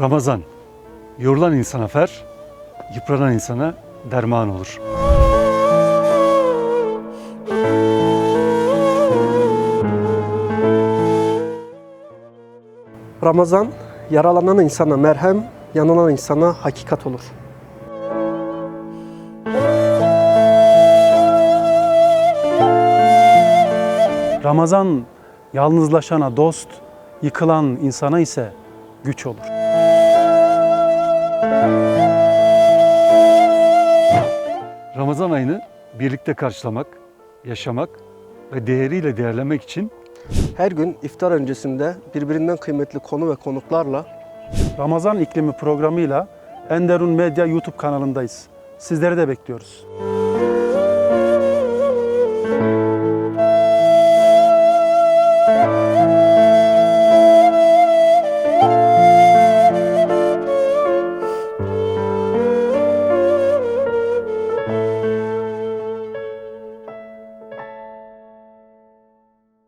Ramazan, yorulan insana fer, yıpranan insana derman olur. Ramazan yaralanan insana merhem, yanılan insana hakikat olur. Ramazan yalnızlaşana dost, yıkılan insana ise güç olur. Ramazan ayını birlikte karşılamak, yaşamak ve değeriyle değerlemek için Her gün iftar öncesinde birbirinden kıymetli konu ve konuklarla Ramazan İklimi programıyla Enderun Medya YouTube kanalındayız. Sizleri de bekliyoruz.